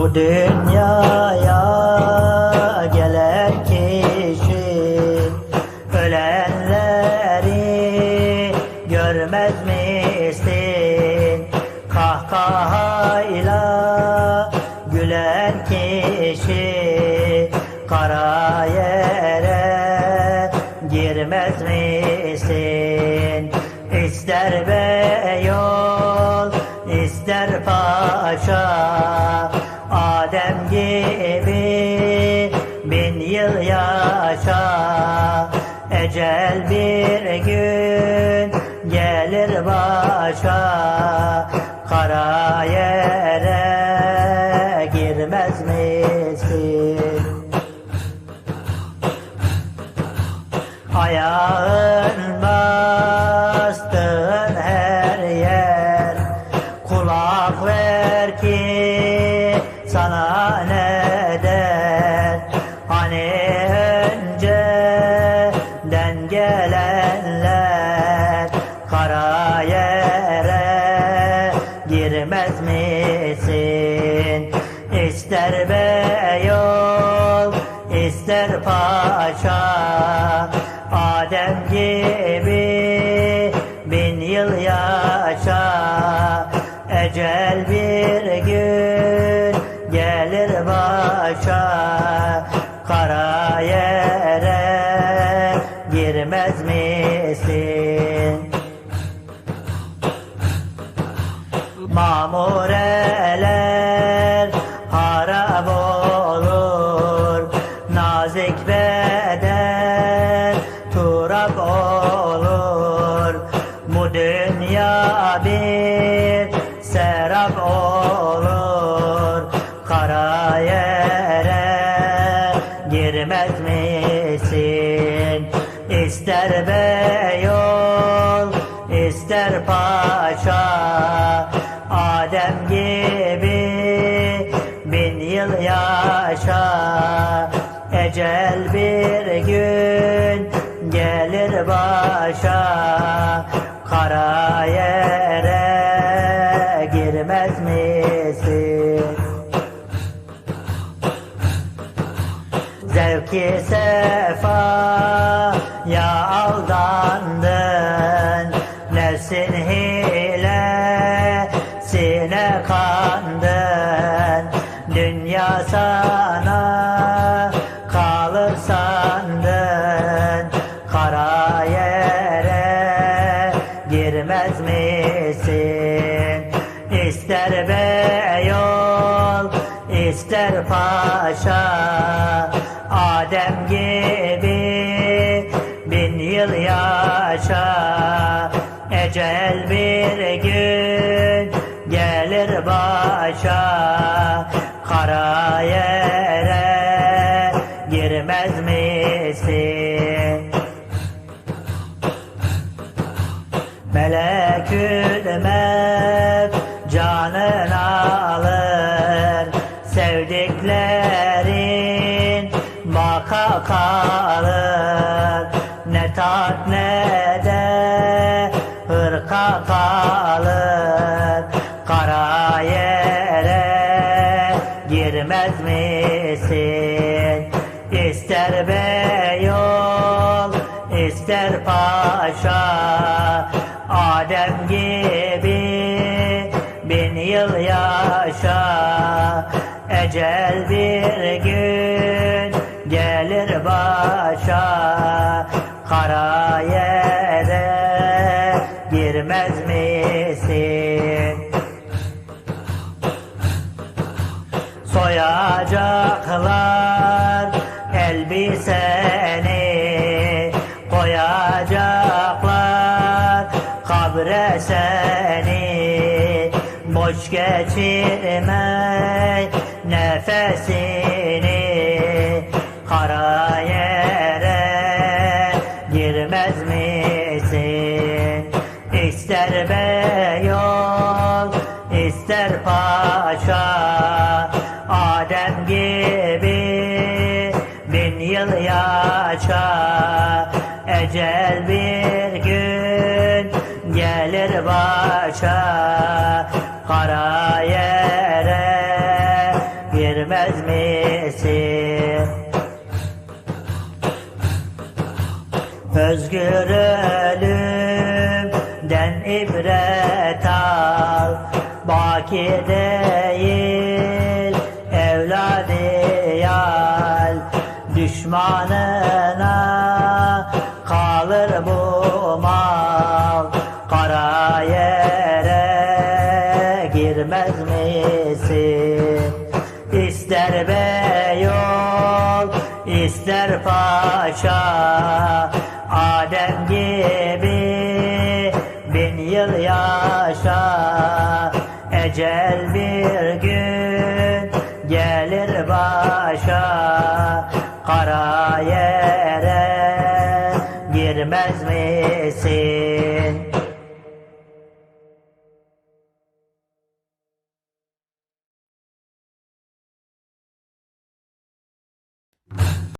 Bu dünyaya gelen kişi ölenleri görmez misin? Kahkahayla gülen kişi kara yere girmez misin? İster beyol, ister paşa, yıl yaşa. Ecel bir gün gelir başa, kara gelenler Kara yere girmez misin? İster beyol, ister paşa Adem gibi bin yıl yaşa Ecel bir gün gelir başa Mamureler harap olur Nazik beden turap olur Bu dünya bir serap olur Kara yere girmez misin? İster beyol, girmez misin? Zevki sefa ya aldandın Nefsin hilesine kandın Dünya sana kalır ister paşa Adem gibi bin yıl yaşa Ecel bir gün gelir başa Kara yere girmez misin? Melekül mevt kalır Ne tat ne de hırka kalır. Kara yere girmez misin? İster beyol, ister paşa. Adem gibi bin yıl yaşa. Ecel bir gün girmez misin? Soyacaklar elbiseni Koyacaklar kabre seni Boş geçirme nefesini paşa Adem gibi bin yıl yaşa. Ecel bir gün gelir başa. Kara yere girmez misin? Özgür ölümden ibret al Baki değil evladı yal. Düşmanına kalır bu mal. Kara yere girmez misin? İster beyol, ister paşa. Adem gibi bin yıl yaşa ecel bir gün gelir başa kara yere girmez misin?